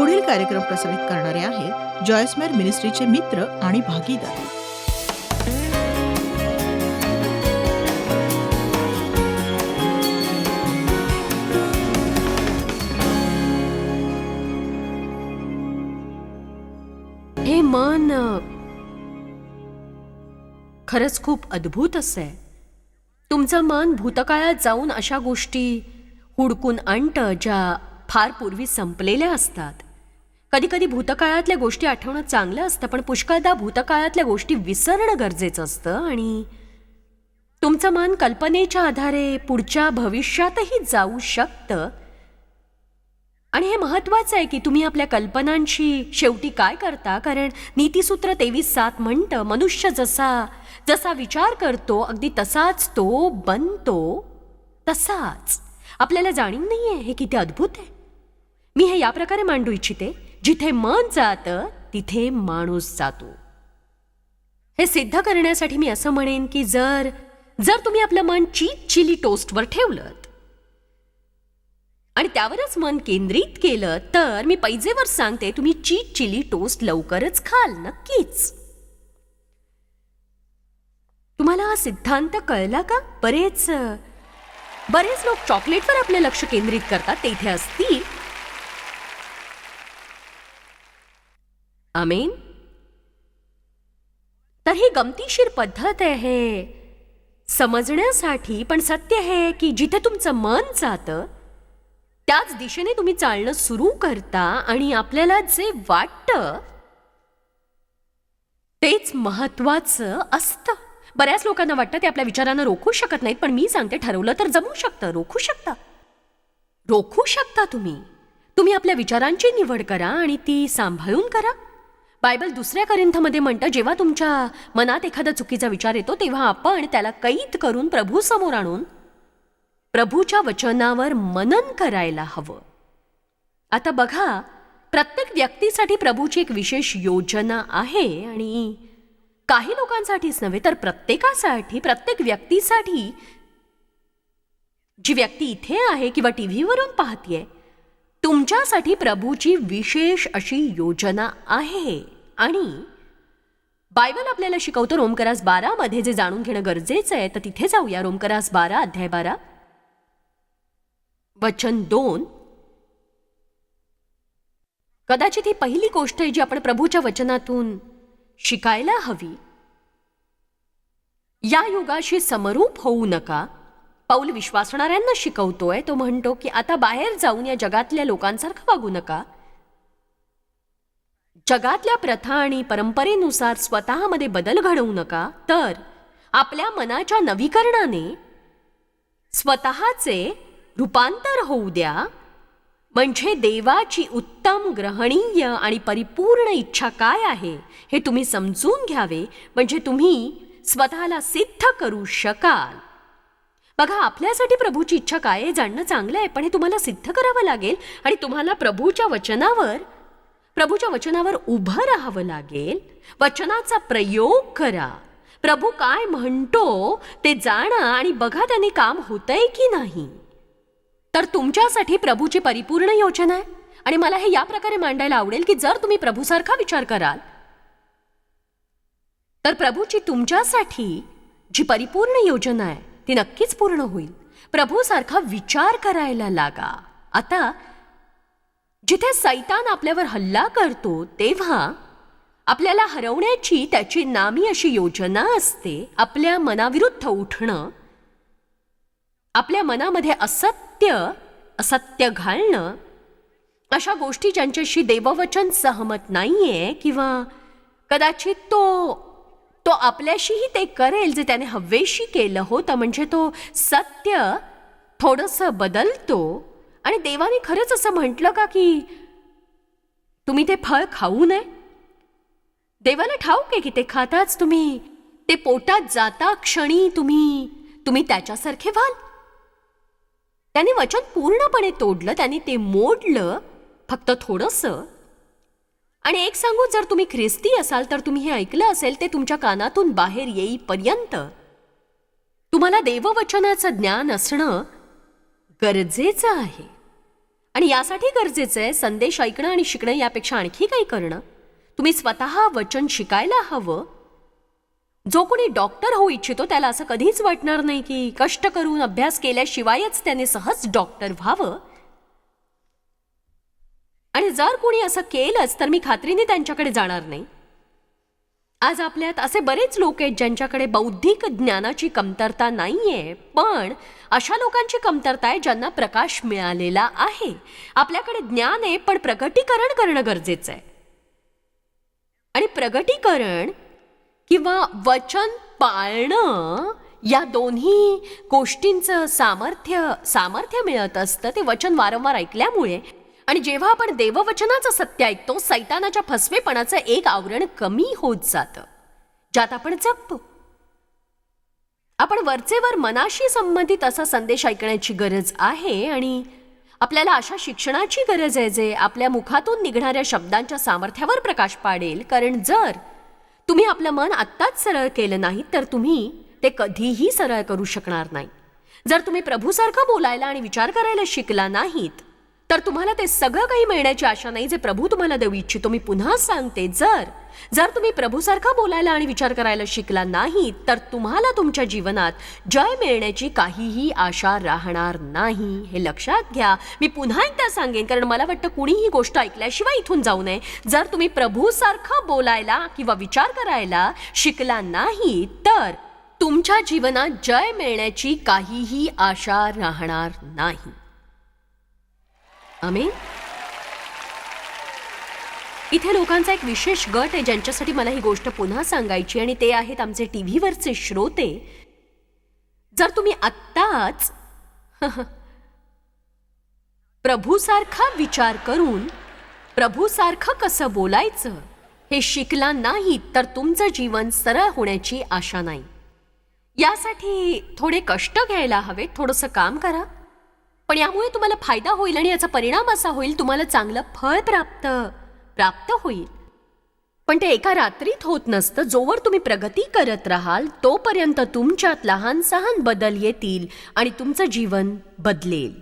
पुढील कार्यक्रम प्रसारित करणारे आहेत जॉयस्मेर मिनिस्ट्रीचे मित्र आणि भागीदार. हे मन खरंच खूप अद्भुत असं. आहे तुमचं मन भूतकाळात जाऊन अशा गोष्टी हुडकून आणतं ज्या फार पूर्वी संपलेल्या असतात. कधी कधी भूतकाळातल्या गोष्टी आठवणं चांगलं असतं पण पुष्कळदा भूतकाळातल्या गोष्टी विसरणं गरजेचं असतं. आणि तुमचं मन कल्पनेच्या आधारे पुढच्या भविष्यातही जाऊ शकतं. आणि हे महत्वाचं आहे की तुम्ही आपल्या कल्पनांशी शेवटी काय करता? कारण नीतीसूत्र तेवीस सात म्हणतं मनुष्य जसा जसा विचार करतो अगदी तसाच तो बनतो. तसाच. आपल्याला जाणीव नाही आहे हे किती अद्भुत आहे. मी हे या प्रकारे मांडू इच्छिते. जिथे मन जातं तिथे माणूस जातो. हे सिद्ध करण्यासाठी मी असं म्हणेन की जर जर तुम्ही आपलं मन चीज चिली टोस्टवर ठेवलं आणि त्यावरच मन केंद्रित केलं तर मी पैजेवर सांगते तुम्ही चीज चिली टोस्ट लवकरच खाल नक्कीच. तुम्हाला हा सिद्धांत कळला का? बरेच बरेच लोक चॉकलेटवर आपलं लक्ष केंद्रित करतात तेथे असतील. आमेन तर ही गमतीशीर पद्धत आहे. समजण्यासाठी पण सत्य आहे की जिथे तुमचं मन जातं त्याच दिशेने तुम्ही चालणं सुरू करता आणि आपल्याला जे वाटतं तेच महत्वाचं असतं. बऱ्याच लोकांना वाटतं ते आपल्या विचारांना रोखू शकत नाहीत पण मी सांगते ठरवलं तर जमू शकतं रोखू शकता. रोखू शकता तुम्ही. तुम्ही आपल्या विचारांची निवड करा आणि ती सांभाळून करा. बायबल दुसऱ्या करिंथमध्ये म्हणतं जेव्हा तुमच्या मनात एखादा चुकीचा विचार येतो तेव्हा आपण त्याला कैद करून प्रभू समोर आणून प्रभूच्या वचनावर मनन करायला हवं. आता बघा प्रत्येक व्यक्तीसाठी प्रभूची एक विशेष योजना आहे आणि काही लोकांसाठीच नव्हे तर प्रत्येकासाठी प्रत्येक व्यक्तीसाठी जी व्यक्ती इथे आहे किंवा टी व्हीवरून पाहतीये तुमच्यासाठी प्रभूची विशेष अशी योजना आहे. आणि बायबल आपल्याला शिकवतो रोमकरास बारामध्ये जे जाणून घेणं गरजेचं आहे तर तिथे जाऊया. रोमकरास बारा अध्याय बारा. वचन दोन. कदाचित ही पहिली गोष्ट आहे जी आपण प्रभूच्या वचनातून शिकायला हवी. या युगाशी समरूप होऊ नका. पाऊल विश्वासणाऱ्यांना शिकवतोय तो म्हणतो की आता बाहेर जाऊन या जगातल्या लोकांसारखं वागू नका. जगातल्या प्रथा आणि परंपरेनुसार स्वतःमध्ये बदल घडवू नका तर आपल्या मनाच्या नवीकरणाने स्वतःचे रूपांतर होऊ द्या. म्हणजे देवाची उत्तम ग्रहणीय आणि परिपूर्ण इच्छा काय आहे हे तुम्ही समजून घ्यावे. म्हणजे तुम्ही स्वतःला सिद्ध करू शकाल. बघा आपल्यासाठी प्रभूची इच्छा काय आहे जाणणं चांगलं आहे पण हे तुम्हाला सिद्ध करावं लागेल आणि तुम्हाला प्रभूच्या वचनावर प्रभूच्या वचनावर उभं राहावं लागेल. वचनाचा प्रयोग करा. प्रभू काय म्हणतो ते जाणा आणि बघा त्याने काम होतंय की नाही. तर तुमच्यासाठी प्रभूची परिपूर्ण योजना आहे. आणि मला हे या प्रकारे मांडायला आवडेल की जर तुम्ही प्रभूसारखा विचार कराल तर प्रभूची तुमच्यासाठी जी परिपूर्ण योजना आहे ती नक्कीच पूर्ण होईल. प्रभूसारखा विचार करायला लागा. आता जिथे सैतान आपल्यावर हल्ला करतो तेव्हा आपल्याला हरवण्याची त्याची नामी अशी योजना असते. आपल्या मनाविरुद्ध उठणं आपल्या मनामध्ये असत्य असत्य घालणं अशा गोष्टी ज्यांच्याशी देववचन सहमत नाही आहे किंवा कदाचित तो तो आपल्याशीही ते करेल जे त्याने हवेशी केलं होतं. म्हणजे तो सत्य थोडंसं बदलतो. आणि देवाने खरंच असं म्हटलं का की तुम्ही ते फळ खाऊ नये? देवाला ठाऊक आहे की ते खाताच तुम्ही ते पोटात जाता क्षणी तुम्ही तुम्ही त्याच्यासारखे व्हाल. त्याने वचन पूर्णपणे तोडलं त्याने ते मोडलं फक्त थोडंसं. आणि एक सांगू जर तुम्ही ख्रिस्ती असाल तर तुम्ही हे ऐकलं असेल ते तुमच्या कानातून बाहेर येईपर्यंत तुम्हाला देववचनाचं ज्ञान असणं गरजेचं आहे. आणि यासाठी गरजेचं आहे संदेश ऐकणं आणि शिकणं यापेक्षा आणखी काही करणं. तुम्ही स्वतः वचन शिकायला हवं. जो कोणी डॉक्टर होऊ इच्छितो त्याला असं कधीच वाटणार नाही की कष्ट करून अभ्यास केल्याशिवायच त्याने सहज डॉक्टर व्हावं. आणि जर कोणी असं केलंच तर मी खात्रीने त्यांच्याकडे जाणार नाही. आज आपल्यात असे बरेच लोक आहेत ज्यांच्याकडे बौद्धिक ज्ञानाची कमतरता नाही आहे पण अशा लोकांची कमतरता आहे ज्यांना प्रकाश मिळालेला आहे. आपल्याकडे ज्ञान आहे पण प्रगटीकरण करणं गरजेचं आहे. आणि प्रगटीकरण किंवा वचन पाळणं या दोन्ही गोष्टींचं सामर्थ्य सामर्थ्य मिळत असतं. ते वचन वारंवार ऐकल्यामुळे आणि जेव्हा आपण देववचनाचं सत्य ऐकतो सैतानाच्या फसवेपणाचं एक आवरण कमी होत जातं ज्यात आपण जगतो आपण वरचेवर मनाशी संबंधित असा संदेश ऐकण्याची गरज आहे आणि आपल्याला अशा शिक्षणाची गरज आहे जे आपल्या मुखातून निघणाऱ्या शब्दांच्या सामर्थ्यावर प्रकाश पाडेल. कारण जर तुम्ही आपलं मन आत्ताच सरळ केलं नाही तर तुम्ही ते कधीही सरळ करू शकणार नाही. जर तुम्ही प्रभूसारखं बोलायला आणि विचार करायला शिकला नाहीत तर तुम्हाला ते सगळं काही मिळण्याची आशा नाही जे प्रभू तुम्हाला देऊ इच्छितो. मी पुन्हा सांगते जर जर तुम्ही प्रभूसारखं बोलायला आणि विचार करायला शिकला नाही तर तुम्हाला तुमच्या जीवनात जय मिळण्याची काहीही आशा राहणार नाही. हे लक्षात घ्या. मी पुन्हा एकदा सांगेन कारण मला वाटतं कुणीही गोष्ट ऐकल्याशिवाय इथून जाऊ नये. जर तुम्ही प्रभूसारखं बोलायला किंवा विचार करायला शिकला नाही तर तुमच्या जीवनात जय मिळण्याची काहीही आशा राहणार नाही. अमीन? इथे लोकांचा एक विशेष गट आहे ज्यांच्यासाठी मला ही गोष्ट पुन्हा सांगायची आणि ते आहेत आमचे टी व्हीवरचे श्रोते. जर तुम्ही आत्ताच प्रभूसारखा विचार करून प्रभूसारखं कसं बोलायचं हे शिकला नाही तर तुमचं जीवन सरळ होण्याची आशा नाही. यासाठी थोडे कष्ट घ्यायला हवे थोडंसं काम करा. पण यामुळे तुम्हाला फायदा होईल आणि याचा परिणाम असा होईल तुम्हाला चांगलं फळ प्राप्त प्राप्त होईल. पण ते एका रात्रीत होत नसतं. जोवर तुम्ही प्रगती करत राहाल तोपर्यंत तुमच्यात लहान सहान बदल येतील आणि तुमचं जीवन बदलेल.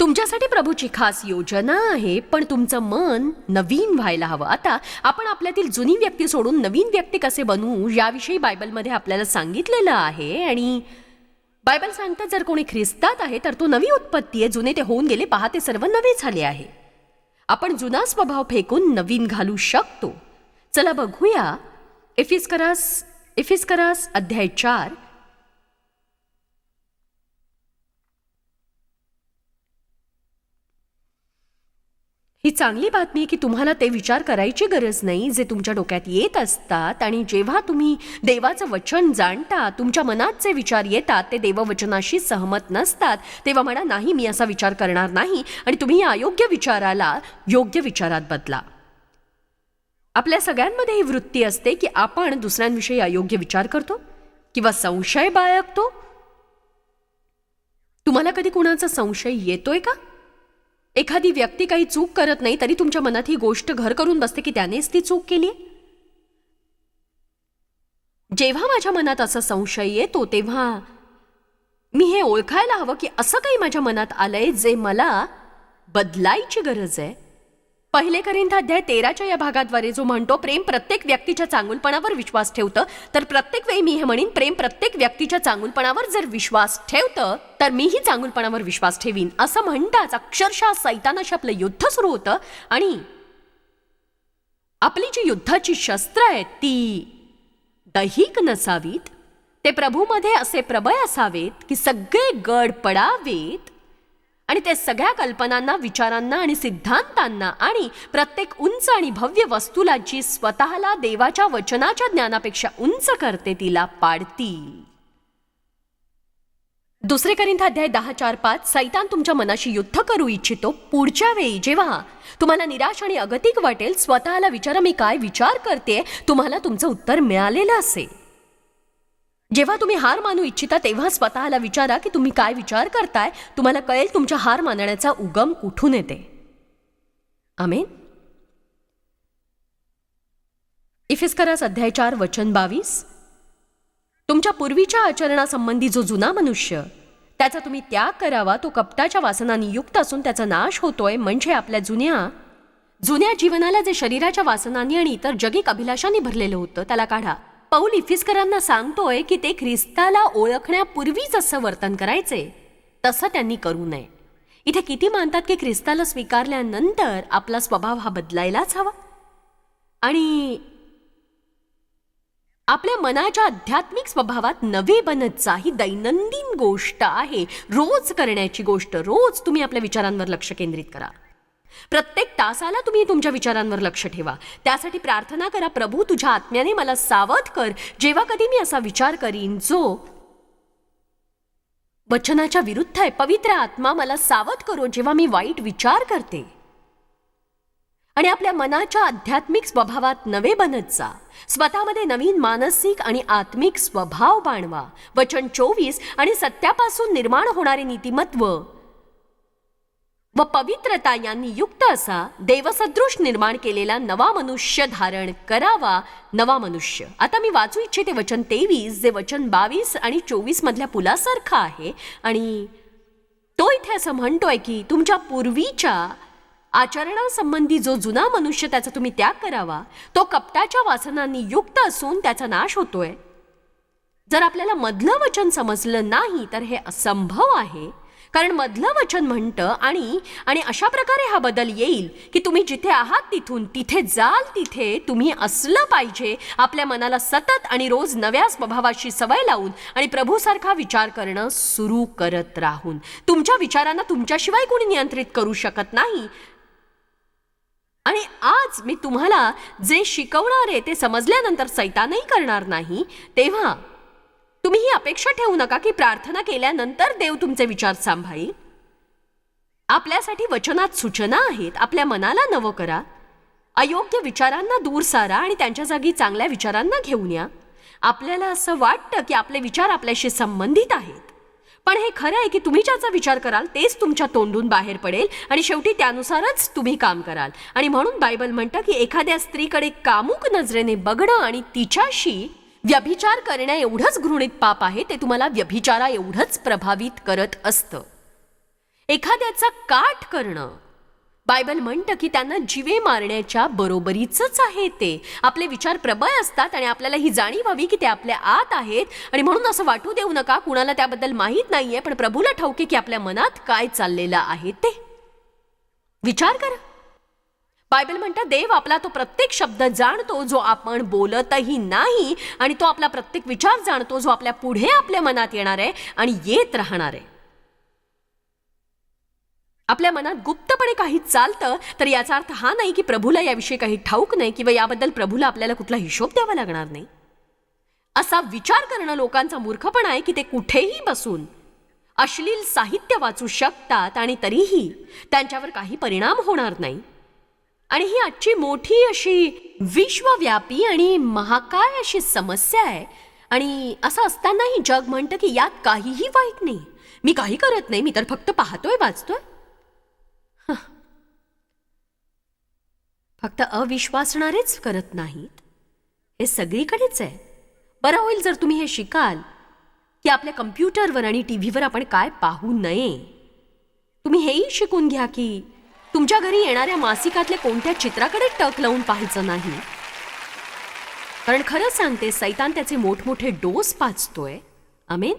तुमच्यासाठी प्रभूची खास योजना आहे पण तुमचं मन नवीन व्हायला हवं. आता आपण आपल्यातील जुनी व्यक्ती सोडून नवीन व्यक्ती कसे बनवू याविषयी बायबलमध्ये आपल्याला सांगितलेलं आहे आणि बायबल सांगतात जर कोणी ख्रिस्तात आहे तर तो नवी उत्पत्ती आहे. जुने ते होऊन गेले पहा ते सर्व नवे झाले आहे. आपण जुना स्वभाव फेकून नवीन घालू शकतो. चला बघूया इफिस्करास इफिस्करास अध्याय चार. ही चांगली बातमी की तुम्हाला ते विचार करायची गरज नाही जे तुमच्या डोक्यात येत असतात आणि जेव्हा तुम्ही देवाचं वचन जाणता तुमच्या मनात जे विचार येतात ते देववचनाशी सहमत नसतात तेव्हा म्हणा नाही मी असा विचार करणार नाही. आणि तुम्ही या अयोग्य विचाराला योग्य विचारात बदला. आपल्या सगळ्यांमध्ये ही वृत्ती असते की आपण दुसऱ्यांविषयी अयोग्य विचार करतो किंवा संशय बाळगतो. तुम्हाला कधी कुणाचा संशय येतोय का? एखादी व्यक्ती काही चूक करत नाही तरी तुमच्या मनात ही गोष्ट घर करून बसते की त्यानेच ती चूक केली? जेव्हा माझ्या मनात असा संशय येतो तेव्हा मी हे ओळखायला हवं की असं काही माझ्या मनात आलंय जे मला बदलायची गरज आहे. पहिले करिंथ अध्याय तेराच्या या भागाद्वारे जो म्हणतो प्रेम प्रत्येक व्यक्तीच्या चांगुलपणावर विश्वास ठेवतं. तर प्रत्येक वेळी मी हे म्हणेन प्रेम प्रत्येक व्यक्तीच्या चांगुलपणावर जर विश्वास ठेवतं तर मीही चांगुलपणावर विश्वास ठेवीन. असं म्हणताच अक्षरशः सैतानाशी आपलं युद्ध सुरू होतं आणि आपली जी युद्धाची शस्त्र आहेत ती दैहिक नसावीत. ते प्रभूमध्ये असे प्रबळ असावेत की सगळे गड पडावेत आणि ते सगळ्या कल्पनांना विचारांना आणि सिद्धांतांना आणि प्रत्येक उंच आणि भव्य वस्तूला जी स्वतःला देवाच्या वचनाच्या ज्ञानापेक्षा उंच करते तिला पाडतील. दुसरे करिंथ अध्याय दहा चार पाच सैतान तुमच्या मनाशी युद्ध करू इच्छितो पुढच्या वेळी जेव्हा तुम्हाला निराश आणि अगतिक वाटेल स्वतःला विचारा मी काय विचार करते तुम्हाला तुमचं उत्तर मिळालेलं असेल. जेव्हा तुम्ही हार मानू इच्छिता तेव्हा स्वतःला विचारा की तुम्ही काय विचार करताय. तुम्हाला कळेल तुमच्या हार मानण्याचा उगम कुठून येते. आमेन. इफिस्करास अध्याय चार वचन बावीस. तुमच्या पूर्वीच्या आचरणासंबंधी जो जुना मनुष्य त्याचा तुम्ही त्याग करावा तो कपटाच्या वासनांनी युक्त असून त्याचा नाश होतोय म्हणजे आपल्या जुन्या जुन्या जीवनाला जे शरीराच्या वासनांनी आणि इतर जगिक अभिलाषांनी भरलेलं होतं त्याला काढा. पौल इफिस्करांना सांगतोय की ते ख्रिस्ताला ओळखण्यापूर्वी जसं वर्तन करायचे. तसं त्यांनी करू नये. इथे किती मानतात की ख्रिस्ताला स्वीकारल्यानंतर आपला स्वभाव हा बदलायलाच हवा? आणि आपल्या मनाच्या आध्यात्मिक स्वभावात नवे बनतचा ही दैनंदिन गोष्ट आहे. रोज करण्याची गोष्ट रोज तुम्ही आपल्या विचारांवर लक्ष केंद्रित करा. प्रत्येक तासाला तुम्ही तुमच्या विचारांवर लक्ष ठेवा. त्यासाठी प्रार्थना करा प्रभू तुझ्या आत्म्याने मला सावध कर. जेव्हा कधी मी असा विचार करीन जो वचनाच्या विरुद्ध आहे पवित्र आत्मा मला सावध करो जेव्हा मी वाईट विचार करते. आणि आपल्या मनाच्या आध्यात्मिक स्वभावात नवे बनत जा. स्वतःमध्ये नवीन मानसिक आणि आत्मिक स्वभाव बाणवा. वचन चोवीस आणि सत्यापासून निर्माण होणारे नीतिमत्व व पवित्रता यांनी युक्त असा देवसदृश निर्माण केलेला नवा मनुष्य धारण करावा नवा मनुष्य. आता मी वाचू इच्छिते वचन तेवीस जे वचन बावीस आणि चोवीस मधल्या पुलासारखं आहे आणि तो इथे असं म्हणतोय की तुमच्या पूर्वीच्या आचरणासंबंधी जो जुना मनुष्य त्याचा तुम्ही त्याग करावा तो कपटाच्या वासनांनी युक्त असून त्याचा नाश होतोय. जर आपल्याला मधलं वचन समजलं नाही तर हे असंभव आहे. कारण मधलं वचन म्हणतं आणि आणि अशा प्रकारे हा बदल येईल की तुम्ही जिथे आहात तिथून तिथे जाल तिथे तुम्ही असलं पाहिजे. आपल्या मनाला सतत आणि रोज नव्या स्वभावाशी सवय लावून आणि प्रभूसारखा विचार करणं सुरू करत राहून. तुमच्या विचारांना तुमच्याशिवाय कोणी नियंत्रित करू शकत नाही. आणि आज मी तुम्हाला जे शिकवणार आहे ते समजल्यानंतर सैतानही करणार नाही. तेव्हा तुम्ही ही अपेक्षा ठेवू नका की प्रार्थना केल्यानंतर देव तुमचे विचार सांभाळी. आपल्यासाठी वचनात सूचना आहेत. आपल्या मनाला नवं करा. अयोग्य विचारांना दूर सारा आणि त्यांच्या जागी चांगल्या विचारांना घेऊन या. आपल्याला असं वाटतं की आपले विचार आपल्याशी संबंधित आहेत. पण हे खरं आहे की तुम्ही ज्याचा विचार कराल तेच तुमच्या तोंडून बाहेर पडेल आणि शेवटी त्यानुसारच तुम्ही काम कराल. आणि म्हणून बायबल म्हणतं की एखाद्या स्त्रीकडे कामुक नजरेने बघणं आणि तिच्याशी व्यभिचार करण्या एवढंच घृणित पाप आहे ते तुम्हाला व्यभिचारा एवढंच प्रभावित करत असतं. एखाद्याचा काठ करणं. बायबल म्हणतं की त्यांना जीवे मारण्याच्या बरोबरीचंच आहे ते. आपले विचार प्रबळ असतात आणि आपल्याला ही जाणीव हवी की ते आपल्या आत आहेत आणि म्हणून असं वाटू देऊ नका कुणाला त्याबद्दल माहीत नाहीये पण प्रभूला ठाऊके की आपल्या मनात काय चाललेलं आहे ते. विचार करा. बायबल म्हणतं देव आपला तो प्रत्येक शब्द जाणतो जो आपण बोलतही नाही आणि तो आपला प्रत्येक विचार जाणतो जो आपल्या पुढे आपल्या मनात येणार आहे आणि येत राहणार आहे. आपल्या मनात गुप्तपणे काही चालतं तर याचा अर्थ हा नाही की प्रभूला याविषयी काही ठाऊक नाही किंवा याबद्दल प्रभूला आपल्याला कुठला हिशोब द्यावा लागणार नाही. असा विचार करणं लोकांचा मूर्खपणा आहे की ते कुठेही बसून अश्लील साहित्य वाचू शकतात आणि तरीही त्यांच्यावर काही परिणाम होणार नाही. आणि ही आजची मोठी अशी विश्वव्यापी आणि महाकाय अशी समस्या आहे. आणि असं असतानाही जग म्हणतं की यात काहीही वाईट नाही. मी काही करत नाही मी तर फक्त पाहतोय वाचतोय. फक्त अविश्वासणारेच करत नाहीत. हे सगळीकडेच आहे. बरं होईल जर तुम्ही हे शिकाल की आपल्या कम्प्युटरवर आणि टी व्हीवर आपण काय पाहू नये. तुम्ही हेही शिकून घ्या की तुमच्या घरी येणाऱ्या मासिकातल्या कोणत्या चित्राकडे टक लावून पाहायचं नाही? कारण खरं सांगते सैतान त्याचे मोठमोठे डोस पाचतोय. आमेन?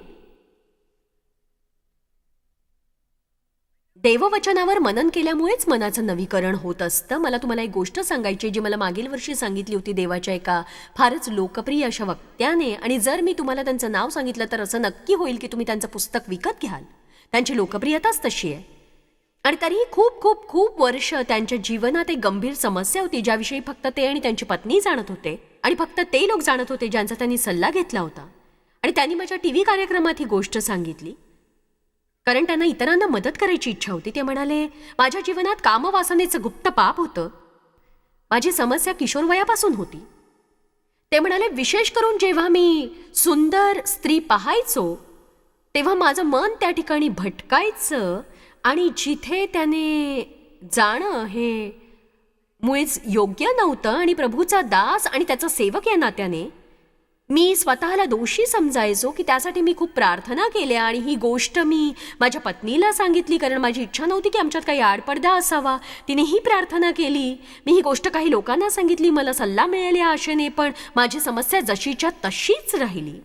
देववचनावर मनन केल्यामुळेच मनाचं नवीकरण होत असतं. मला तुम्हाला एक गोष्ट सांगायची आहे, जी मला मागील वर्षी सांगितली होती देवाच्या एका फारच लोकप्रिय अशा वक्त्याने. आणि जर मी तुम्हाला त्यांचं नाव सांगितलं तर असं नक्की होईल की तुम्ही त्यांचं पुस्तक विकत घ्याल. त्यांची लोकप्रियताच तशी आहे. आणि तरीही खूप खूप खूप वर्ष त्यांच्या जीवनात एक गंभीर समस्या होती ज्याविषयी फक्त ते आणि त्यांची पत्नी जाणत होते. आणि फक्त ते लोक जाणत होते ज्यांचा त्यांनी सल्ला घेतला होता. आणि त्यांनी माझ्या टी व्ही कार्यक्रमात ही गोष्ट सांगितली. कारण त्यांना इतरांना मदत करायची इच्छा होती ते म्हणाले माझ्या जीवनात कामवासनेचं गुप्त पाप होतं. माझी समस्या किशोरवयापासून होती. ते म्हणाले विशेष करून जेव्हा मी सुंदर स्त्री पाहायचो तेव्हा माझं मन त्या ठिकाणी भटकायचं आणि जिथे त्याने जाणं हे मुळेच योग्य नव्हतं आणि प्रभूचा दास आणि त्याचा सेवक या नात्याने मी स्वतःला दोषी समजायचो की त्यासाठी मी खूप प्रार्थना केल्या आणि ही गोष्ट मी माझ्या पत्नीला सांगितली कारण माझी इच्छा नव्हती की आमच्यात काही आडपडदा असावा. तिने ही प्रार्थना केली. मी ही गोष्ट काही लोकांना सांगितली मला सल्ला मिळेल या आशेने पण माझी समस्या जशीच्या तशीच राहिली.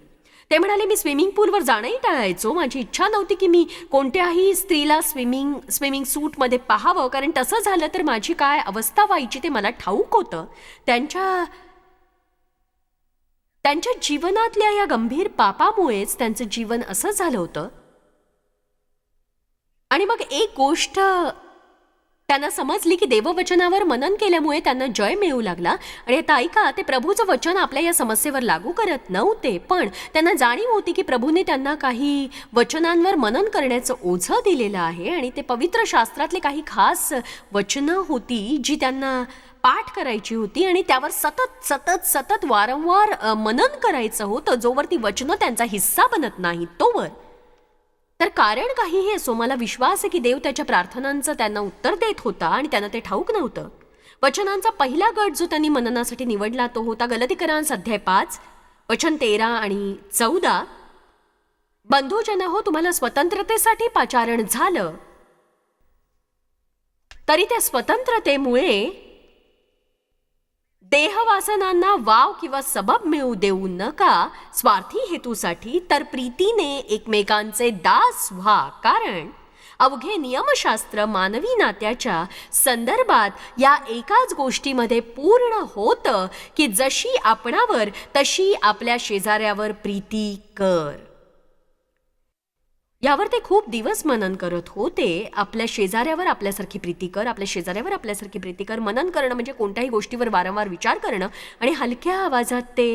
ते म्हणाले मी स्विमिंग पूलवर जाणंही टाळायचो. माझी इच्छा नव्हती की मी कोणत्याही स्त्रीला स्विमिंग स्विमिंग सूटमध्ये पाहावं. कारण तसं झालं तर माझी काय अवस्था व्हायची ते मला ठाऊक होतं. त्यांच्या त्यांच्या जीवनातल्या या गंभीर पापामुळेच त्यांचं जीवन असं झालं होतं. आणि मग एक गोष्ट त्यांना समजली की देववचनावर मनन केल्यामुळे त्यांना जय मिळू लागला. आणि आता ऐका ते प्रभूचं वचन आपल्या या समस्येवर लागू करत नव्हते पण त्यांना जाणीव होती की प्रभूने त्यांना काही वचनांवर मनन करण्याचं ओझं दिलेलं आहे आणि ते पवित्र शास्त्रातले काही खास वचनं होती जी त्यांना पाठ करायची होती आणि त्यावर सतत सतत सतत वारंवार मनन करायचं होतं जोवर ती वचनं त्यांचा हिस्सा बनत नाही तोवर. तर कारण काहीही असो मला विश्वास आहे की देव त्याच्या प्रार्थनांचं त्यांना उत्तर देत होता आणि त्यांना ते ठाऊक नव्हतं. वचनांचा पहिला गट जो त्यांनी मननासाठी निवडला तो होता गलतीकरांस अध्याय पाच वचन तेरा आणि चौदा. बंधूजन हो तुम्हाला स्वतंत्रतेसाठी पाचारण झालं. तरी त्या स्वतंत्रतेमुळे देहवासनांना वाव किंवा सबब मिळू देऊ नका. स्वार्थी हेतूसाठी तर प्रीतीने एकमेकांचे दास व्हा. कारण अवघे नियमशास्त्र मानवी नात्याच्या संदर्भात या एकाच गोष्टीमध्ये पूर्ण होतं की जशी आपणावर तशी आपल्या शेजाऱ्यावर प्रीती कर. यावर ते खूप दिवस मनन करत होते. आपल्या शेजाऱ्यावर आपल्यासारखी प्रीती कर आपल्या शेजाऱ्यावर आपल्यासारखी प्रीती कर मनन करणं म्हणजे कोणत्याही गोष्टीवर वारंवार विचार करणं आणि हलक्या आवाजात ते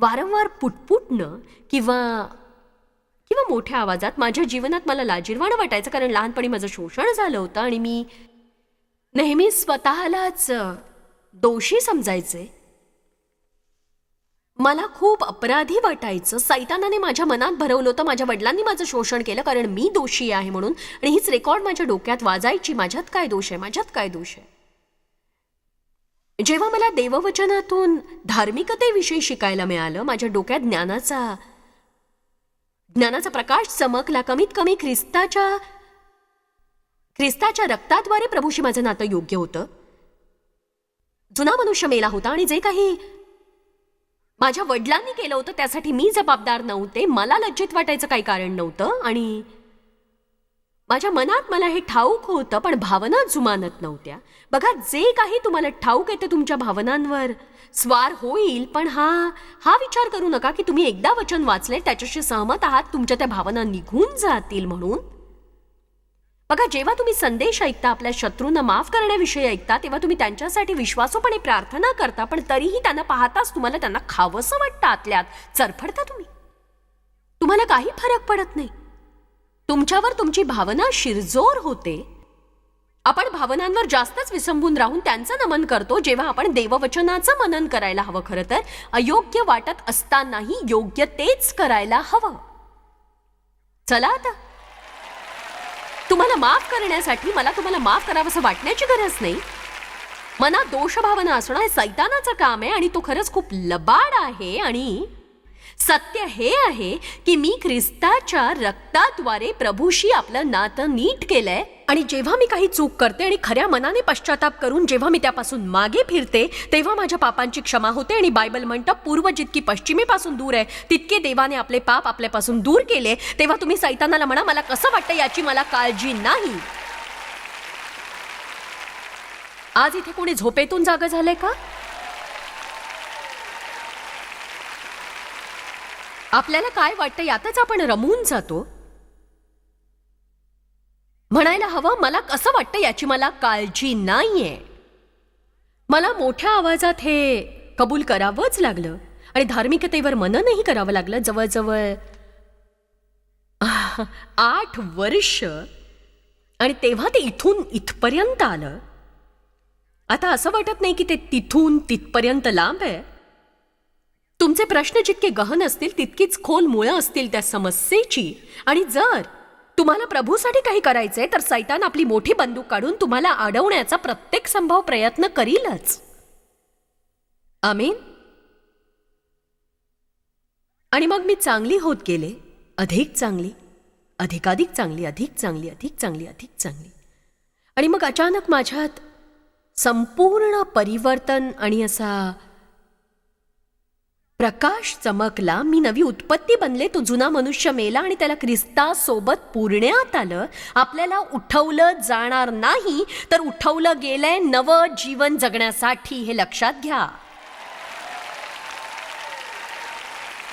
वारंवार पुटपुटणं किंवा किंवा मोठ्या आवाजात माझ्या जीवनात मला लाजीरवाणं वाटायचं कारण लहानपणी माझं शोषण झालं होतं आणि मी नेहमी स्वतःलाच दोषी समजायचे. मला खूप अपराधी वाटायचं. सैतानाने माझ्या मनात भरवलं होतं. माझ्या वडिलांनी माझं शोषण केलं कारण मी दोषी आहे म्हणून आणि हीच रेकॉर्ड माझ्या डोक्यात वाजायची. माझ्यात काय दोष आहे? माझ्यात काय दोष आहे? जेव्हा मला देववचनातून धार्मिकतेविषयी शिकायला मिळालं माझ्या डोक्यात ज्ञानाचा ज्ञानाचा प्रकाश चमकला. कमीत कमी ख्रिस्ताच्या ख्रिस्ताच्या रक्ताद्वारे प्रभूशी माझं नातं योग्य होतं. जुना मनुष्य मेला होता आणि जे काही माझ्या वडिलांनी केलं होतं त्यासाठी मी जबाबदार नव्हते. मला लज्जित वाटायचं काही कारण नव्हतं आणि माझ्या मनात मला हे ठाऊक होतं पण भावना जुमानत नव्हत्या. बघा जे काही तुम्हाला ठाऊक येतं तुमच्या भावनांवर स्वार होईल पण हा हा विचार करू नका की तुम्ही एकदा वचन वाचले त्याच्याशी सहमत आहात तुमच्या त्या भावना निघून जातील म्हणून. बघा जेव्हा तुम्ही संदेश ऐकता आपल्या शत्रूंना माफ करण्याविषयी ऐकता तेव्हा तुम्ही त्यांच्यासाठी विश्वासूपणे प्रार्थना करता पण तरीही त्यांना पाहताच तुम्हाला त्यांना खावंसं वाटतं आतल्यात. चरफडता तुम्ही. तुम्हाला काही फरक पडत नाही. तुमच्यावर तुमची भावना शिरजोर होते. आपण भावनांवर जास्तच विसंबून राहून त्यांचं नमन करतो जेव्हा आपण देववचनाचं मनन करायला हवं खरं तर. अयोग्य वाटत असतानाही योग्य तेच करायला हवं. चला आता. तुम्हाला माफ करण्यासाठी मला तुम्हाला माफ करावंसं वाटण्याची गरज नाही. मनात दोषभावना असणं हे सैतानाचं काम आहे आणि तो खरंच खूप लबाड आहे आणि सत्य हे आहे की मी ख्रिस्ताच्या रक्ताद्वारे प्रभूशी आपलं नातं नीट केलंय आणि जेव्हा मी काही चूक करते आणि खऱ्या मनाने पश्चाताप करून जेव्हा मी त्यापासून मागे फिरते तेव्हा माझ्या पापांची क्षमा होते आणि बायबल म्हणतं पूर्व जितकी पश्चिमेपासून दूर आहे तितके देवाने आपले पाप आपल्यापासून दूर केले. तेव्हा तुम्ही सैतानाला म्हणा मला कसं वाटतं याची मला काळजी नाही. आज इथे कोणी झोपेतून जागा झालंय का? आपल्याला काय वाटतं यातच आपण रमून जातो? म्हणायला हवं मला कसं वाटतं याची मला काळजी नाहीये. मला मोठ्या आवाजात हे कबूल करावंच लागलं आणि धार्मिकतेवर मननही करावं लागलं. जवळजवळ आठ वर्ष आणि तेव्हा ते इथून इथपर्यंत आलं. आता असं वाटत नाही की ते तिथून तिथपर्यंत लांब आहे. तुमचे प्रश्न जितके गहन असतील तितकीच खोल मुळं असतील त्या समस्येची. आणि जर तुम्हाला प्रभूसाठी काही करायचंय तर सैतान आपली मोठी बंदूक काढून तुम्हाला अडवण्याचा प्रत्येक संभव प्रयत्न करीलच. आमीन. आणि मग मी चांगली होत गेले अधिक चांगली अधिकाधिक चांगली अधिक चांगली अधिक चांगली अधिक चांगली. आणि मग अचानक माझ्यात संपूर्ण परिवर्तन आणि असा प्रकाश चमकला मी नवी उत्पत्ती बनले तो जुना मनुष्य मेला आणि त्याला ख्रिस्तासोबत पुरण्यात आलं. आपल्याला उठवलं जाणार नाही तर उठवलं गेलंय नवं जीवन जगण्यासाठी हे लक्षात घ्या.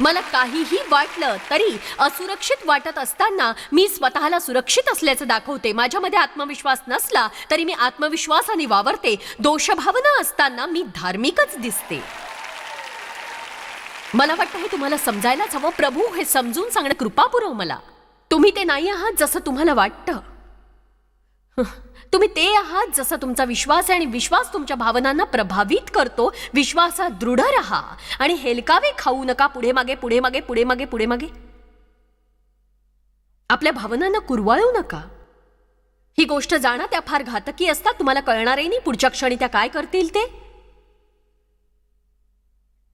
मला काहीही वाटलं तरी असुरक्षित वाटत असताना मी स्वतःला सुरक्षित असल्याचं दाखवते. माझ्यामध्ये आत्मविश्वास नसला तरी मी आत्मविश्वासाने वावरते. दोषभावना असताना मी धार्मिकच दिसते. मला वाटतं हे तुम्हाला समजायलाच हवं. प्रभू हे समजून सांगणं कृपा पुरव मला. तुम्ही ते नाही आहात जसं तुम्हाला वाटतं. तुम्ही ते आहात जसा तुमचा विश्वास आहे आणि विश्वास तुमच्या भावनांना प्रभावित करतो. विश्वासात दृढ राहा आणि हेलकावे खाऊ नका पुढे मागे पुढे मागे पुढे मागे पुढे मागे. आपल्या भावनांना कुरवाळू नका. ही गोष्ट जाणं त्या फार घातकी असतात तुम्हाला कळणारही नाही पुढच्या क्षणी त्या काय करतील ते.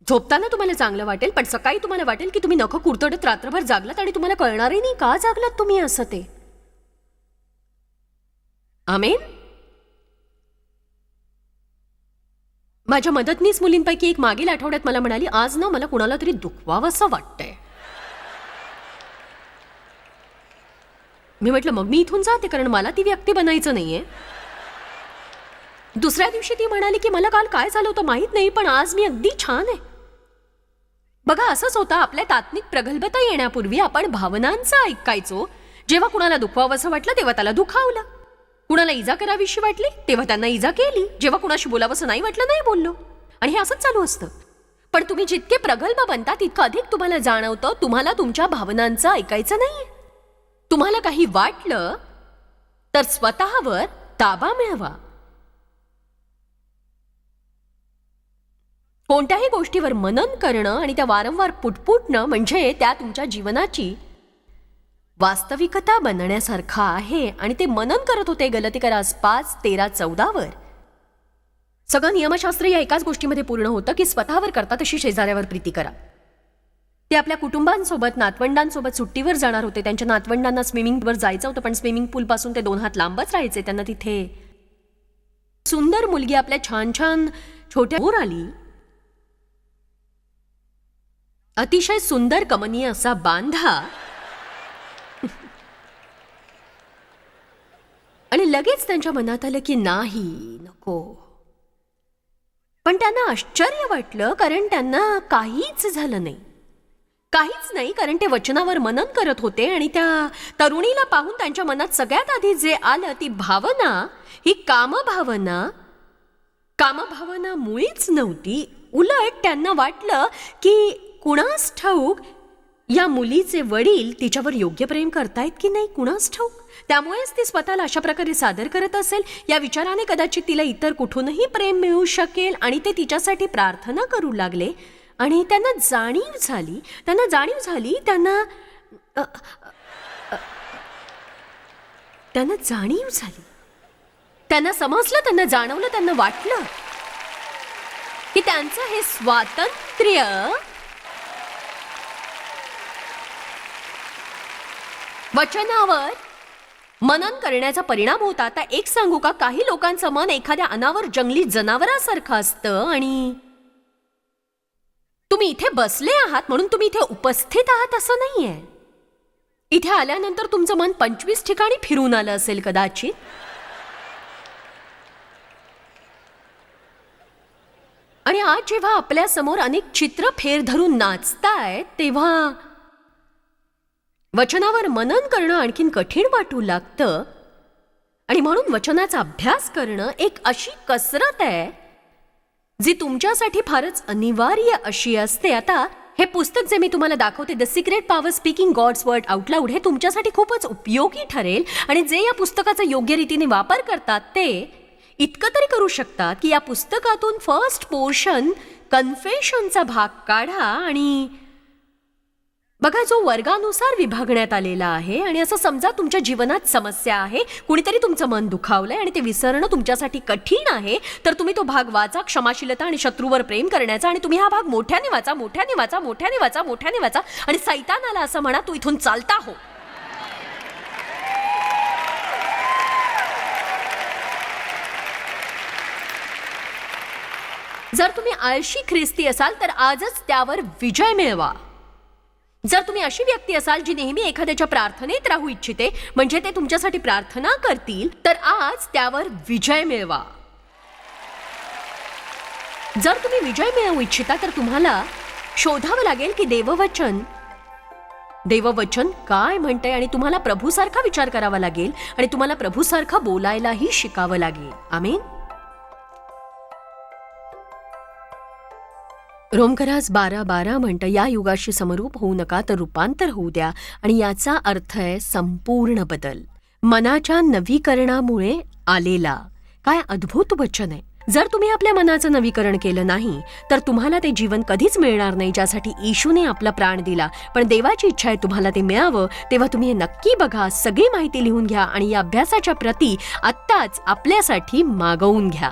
झोपताना तुम्हाला चांगलं वाटेल पण सकाळी तुम्हाला वाटेल की तुम्ही नखं कुरतडत रात्रभर जागलात आणि तुम्हाला कळणारही नाही का जागलात तुम्ही असं ते. आमेन? माझ्या मदतनीस मुलींपैकी एक मागील आठवड्यात मला म्हणाली आज ना मला कुणाला तरी दुखवावंसं वाटतंय. मी म्हटलं मग मी इथून जाते कारण मला ती व्यक्ती बनायचं नाहीये. दुसऱ्या दिवशी ती म्हणाली की मला काल काय झालं होतं माहीत नाही पण आज मी अगदी छान आहे. बघा असंच होतं. आपल्या तात्मिक प्रगल्भता येण्यापूर्वी आपण भावनांचं ऐकायचो. जेव्हा कुणाला दुखवावंसं वाटलं तेव्हा त्याला दुखावलं. कुणाला इजा करावीशी वाटली तेव्हा त्यांना इजा केली. जेव्हा कुणाशी बोलावंसं नाही वाटलं नाही बोललो. आणि हे असंच चालू असतं. पण तुम्ही जितके प्रगल्भ बनता तितकं अधिक तुम्हाला जाणवतं तुम्हाला तुमच्या भावनांचं ऐकायचं नाही तुम्हाला काही वाटलं तर स्वतःवर ताबा मिळवा. कोणत्याही गोष्टीवर मनन करणं आणि त्या वारंवार पुटपुटणं म्हणजे त्या तुमच्या जीवनाची वास्तविकता बनण्यासारखा आहे. आणि ते मनन करत होते गलतीकरास पाच तेरा चौदावर. सगळं नियमशास्त्र या एकाच गोष्टीमध्ये पूर्ण होतं की स्वतःवर करता तशी शेजाऱ्यावर प्रीती करा. ते आपल्या कुटुंबांसोबत नातवंडांसोबत सुट्टीवर जाणार होते. त्यांच्या नातवंडांना स्विमिंगवर जायचं होतं पण स्विमिंग पूलपासून ते दोन हात लांबच राहायचे त्यांना तिथे. सुंदर मुलगी आपल्या छान छान छोट्या आली. अतिशय सुंदर कमनीय असा बांधा. आणि लगेच त्यांच्या मनात आलं की नाही नको. पण त्यांना आश्चर्य वाटलं कारण त्यांना काहीच झालं नाही. काहीच नाही कारण ते वचनावर मनन करत होते आणि त्या तरुणीला पाहून त्यांच्या मनात सगळ्यात आधी जे आलं ती भावना ही कामभावना कामभावना मुळीच नव्हती. उलट त्यांना वाटलं की कुणास ठाऊक? या मुलीचे वडील तिच्यावर योग्य प्रेम करतायत की नाही? कुणास ठाऊक? त्यामुळेच ती स्वतःला अशा प्रकारे सादर करत असेल. या विचाराने कदाचित तिला इतर कुठूनही प्रेम मिळू शकेल आणि ते तिच्यासाठी प्रार्थना करू लागले. आणि त्यांना जाणीव झाली. त्यांना जाणीव झाली त्यांना त्यांना जाणीव झाली. त्यांना समजलं त्यांना जाणवलं त्यांना वाटलं की त्यांचं हे स्वातंत्र्य वचनावर. मनन करण्याचा परिणाम होता आता एक सांगू का? काही लोकांचं मन एखाद्या अनावर जंगली जनावरासारखं असतं आणि तुम्ही इथे बसले आहात म्हणून तुम्ही इथे उपस्थित आहात असं नाहीये. इथे आल्यानंतर तुमचं मन पंचवीस ठिकाणी फिरून आलं असेल कदाचित. आणि आज जेव्हा आपल्यासमोर अनेक चित्र फेर धरून नाचतायत तेव्हा वचनावर मनन करणं आणखीन कठीण वाटू लागतं. आणि म्हणून वचनाचा अभ्यास करणं एक अशी कसरत आहे जी तुमच्यासाठी फारच अनिवार्य अशी असते. आता हे पुस्तक जे मी तुम्हाला दाखवते the secret power speaking God's word out loud हे तुमच्यासाठी खूपच उपयोगी ठरेल. आणि जे या पुस्तकाचा योग्य रीतीने वापर करतात ते इतकं तरी करू शकतात की या पुस्तकातून फर्स्ट पोर्शन कन्फेशनचा भाग काढा आणि बघा जो वर्गानुसार विभागण्यात आलेला आहे आणि असं समजा तुमच्या जीवनात समस्या आहे कुणीतरी तुमचं मन दुखावलंय आणि ते विसरणं तुमच्यासाठी कठीण आहे तर तुम्ही तो भाग वाचा क्षमाशीलता आणि शत्रूवर प्रेम करण्याचा आणि तुम्ही हा भाग मोठ्याने वाचा मोठ्याने वाचा मोठ्याने वाचा मोठ्याने वाचा आणि सैतानाला असं म्हणा तू इथून चालता हो. जर तुम्ही आळशी ख्रिस्ती असाल तर आजच त्यावर विजय मिळवा. जर तुम्ही अशी व्यक्ती असाल जी नेहमी एखाद्याच्या प्रार्थनेत राहू इच्छिते म्हणजे ते तुमच्यासाठी प्रार्थना करतील तर आज त्यावर विजय मिळवा. जर तुम्ही विजय मिळवू इच्छिता तर तुम्हाला शोधावं लागेल की देववचन देववचन काय म्हणतंय आणि तुम्हाला प्रभूसारखा विचार करावा लागेल आणि तुम्हाला प्रभूसारखं बोलायलाही शिकावं लागेल. आमीन. रोमकरास बारा बारा म्हणतं या युगाशी समरूप होऊ नका तर रूपांतर होऊ द्या आणि याचा अर्थ आहे संपूर्ण बदल. मनाच्या नवीकरणामुळे आलेला. काय अद्भुत वचन आहे. जर तुम्ही आपल्या मनाचं नवीकरण केलं नाही तर तुम्हाला ते जीवन कधीच मिळणार नाही ज्यासाठी येशूने आपला प्राण दिला. पण देवाची इच्छा आहे तुम्हाला ते मिळावं तेव्हा तुम्ही हे नक्की बघा सगळी माहिती लिहून घ्या आणि या अभ्यासाच्या प्रती आत्ताच आपल्यासाठी मागवून घ्या.